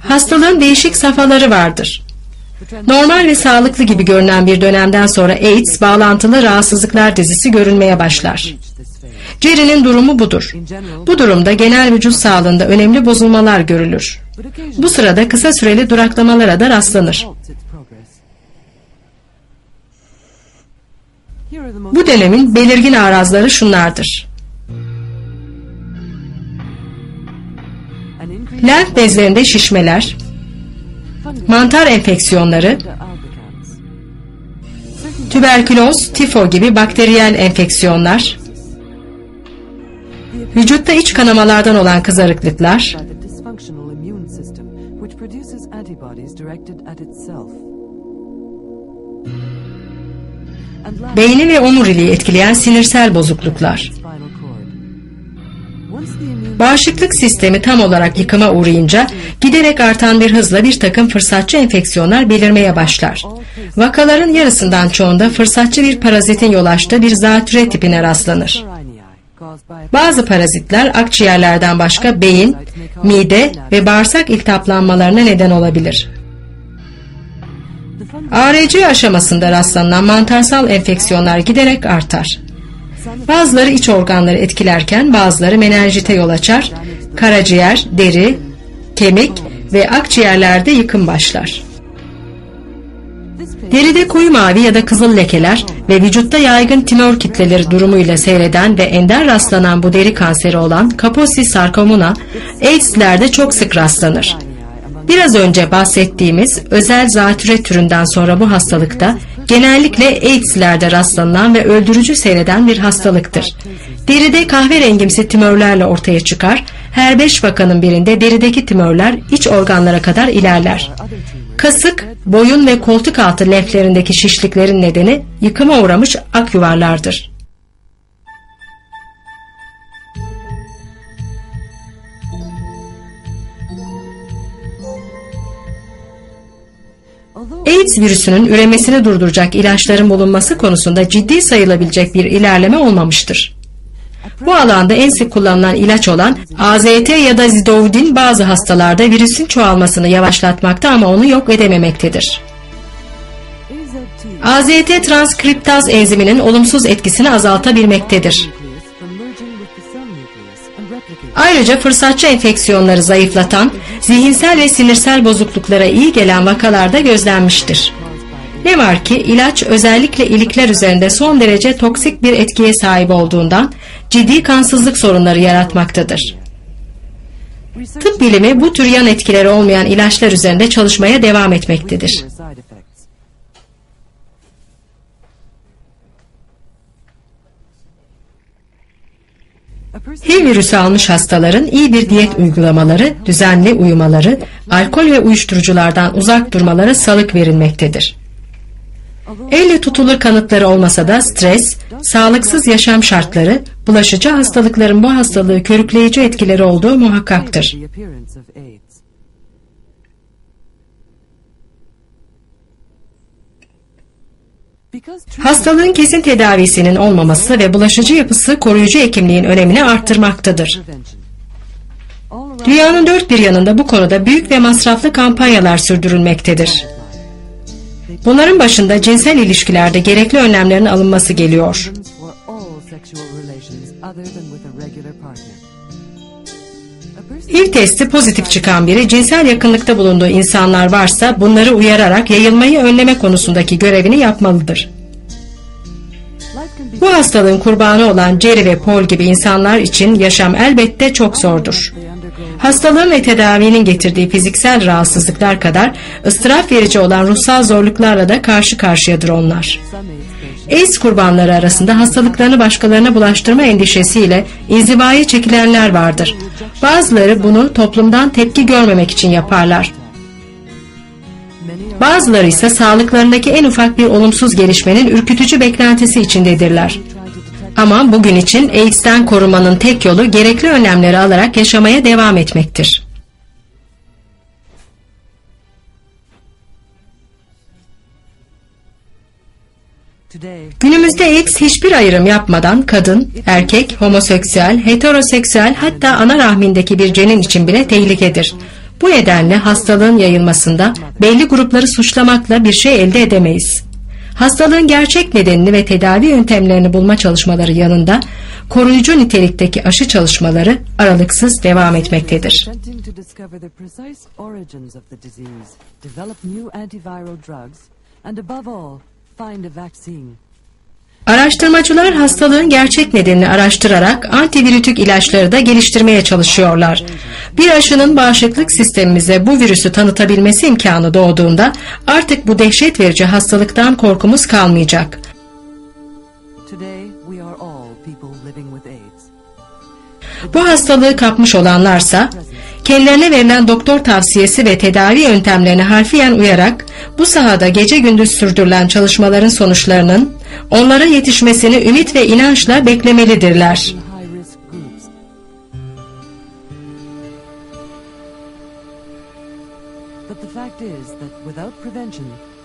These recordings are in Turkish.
Hastalığın değişik safhaları vardır. Normal ve sağlıklı gibi görünen bir dönemden sonra AIDS bağlantılı rahatsızlıklar dizisi görünmeye başlar. Jerry'nin durumu budur. Bu durumda genel vücut sağlığında önemli bozulmalar görülür. Bu sırada kısa süreli duraklamalara da rastlanır. Bu dönemin belirgin arazları şunlardır. Lenf bezlerinde şişmeler, mantar enfeksiyonları, tüberküloz, tifo gibi bakteriyel enfeksiyonlar, vücutta iç kanamalardan olan kızarıklıklar, beyni ve omuriliği etkileyen sinirsel bozukluklar. Bağışıklık sistemi tam olarak yıkıma uğrayınca giderek artan bir hızla bir takım fırsatçı enfeksiyonlar belirmeye başlar. Vakaların yarısından çoğunda fırsatçı bir parazitin yol açtığı bir zatüre tipine rastlanır. Bazı parazitler akciğerlerden başka beyin, mide ve bağırsak iltihaplanmalarına neden olabilir. ARC aşamasında rastlanan mantarsal enfeksiyonlar giderek artar. Bazıları iç organları etkilerken bazıları menenjite yol açar, karaciğer, deri, kemik ve akciğerlerde yıkım başlar. Deride koyu mavi ya da kızıl lekeler ve vücutta yaygın tümör kitleleri durumuyla seyreden ve ender rastlanan bu deri kanseri olan Kaposi sarkomuna AIDS'lerde çok sık rastlanır. Biraz önce bahsettiğimiz özel zatüre türünden sonra bu hastalıkta genellikle AIDS'lerde rastlanan ve öldürücü seyreden bir hastalıktır. Deride kahverengimsi tümörlerle ortaya çıkar, her beş vakanın birinde derideki tümörler iç organlara kadar ilerler. Kasık, boyun ve koltuk altı lenflerindeki şişliklerin nedeni yıkıma uğramış ak yuvarlardır. AIDS virüsünün üremesini durduracak ilaçların bulunması konusunda ciddi sayılabilecek bir ilerleme olmamıştır. Bu alanda en sık kullanılan ilaç olan AZT ya da Zidovudin bazı hastalarda virüsün çoğalmasını yavaşlatmakta ama onu yok edememektedir. AZT transkriptaz enziminin olumsuz etkisini azaltabilmektedir. Ayrıca fırsatçı enfeksiyonları zayıflatan, zihinsel ve sinirsel bozukluklara iyi gelen vakalarda gözlenmiştir. Ne var ki ilaç özellikle ilikler üzerinde son derece toksik bir etkiye sahip olduğundan ciddi kansızlık sorunları yaratmaktadır. Tıp bilimi bu tür yan etkileri olmayan ilaçlar üzerinde çalışmaya devam etmektedir. HIV virüsü almış hastaların iyi bir diyet uygulamaları, düzenli uyumaları, alkol ve uyuşturuculardan uzak durmaları salık verilmektedir. Elle tutulur kanıtları olmasa da stres, sağlıksız yaşam şartları, bulaşıcı hastalıkların bu hastalığı körükleyici etkileri olduğu muhakkaktır. Hastalığın kesin tedavisinin olmaması ve bulaşıcı yapısı koruyucu hekimliğin önemini arttırmaktadır. Dünyanın dört bir yanında bu konuda büyük ve masraflı kampanyalar sürdürülmektedir. Bunların başında cinsel ilişkilerde gerekli önlemlerin alınması geliyor. HIV testi pozitif çıkan biri cinsel yakınlıkta bulunduğu insanlar varsa bunları uyararak yayılmayı önleme konusundaki görevini yapmalıdır. Bu hastalığın kurbanı olan Jerry ve Paul gibi insanlar için yaşam elbette çok zordur. Hastalığın ve tedavinin getirdiği fiziksel rahatsızlıklar kadar ıstırap verici olan ruhsal zorluklarla da karşı karşıyadır onlar. AIDS kurbanları arasında hastalıklarını başkalarına bulaştırma endişesiyle inzivaya çekilenler vardır. Bazıları bunu toplumdan tepki görmemek için yaparlar. Bazıları ise sağlıklarındaki en ufak bir olumsuz gelişmenin ürkütücü beklentisi içindedirler. Ama bugün için AIDS'ten korumanın tek yolu gerekli önlemleri alarak yaşamaya devam etmektir. Günümüzde AIDS hiçbir ayrım yapmadan kadın, erkek, homoseksüel, heteroseksüel hatta ana rahmindeki bir cenin için bile tehlikedir. Bu nedenle hastalığın yayılmasında belli grupları suçlamakla bir şey elde edemeyiz. Hastalığın gerçek nedenini ve tedavi yöntemlerini bulma çalışmaları yanında koruyucu nitelikteki aşı çalışmaları aralıksız devam etmektedir. And above all. Araştırmacılar hastalığın gerçek nedenini araştırarak antivirütük ilaçları da geliştirmeye çalışıyorlar. Bir aşının bağışıklık sistemimize bu virüsü tanıtabilmesi imkanı doğduğunda artık bu dehşet verici hastalıktan korkumuz kalmayacak. Bu hastalığı kapmış olanlarsa kendilerine verilen doktor tavsiyesi ve tedavi yöntemlerine harfiyen uyarak bu sahada gece gündüz sürdürülen çalışmaların sonuçlarının onlara yetişmesini ümit ve inançla beklemelidirler.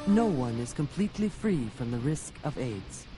no one is completely free from the risk of AIDS.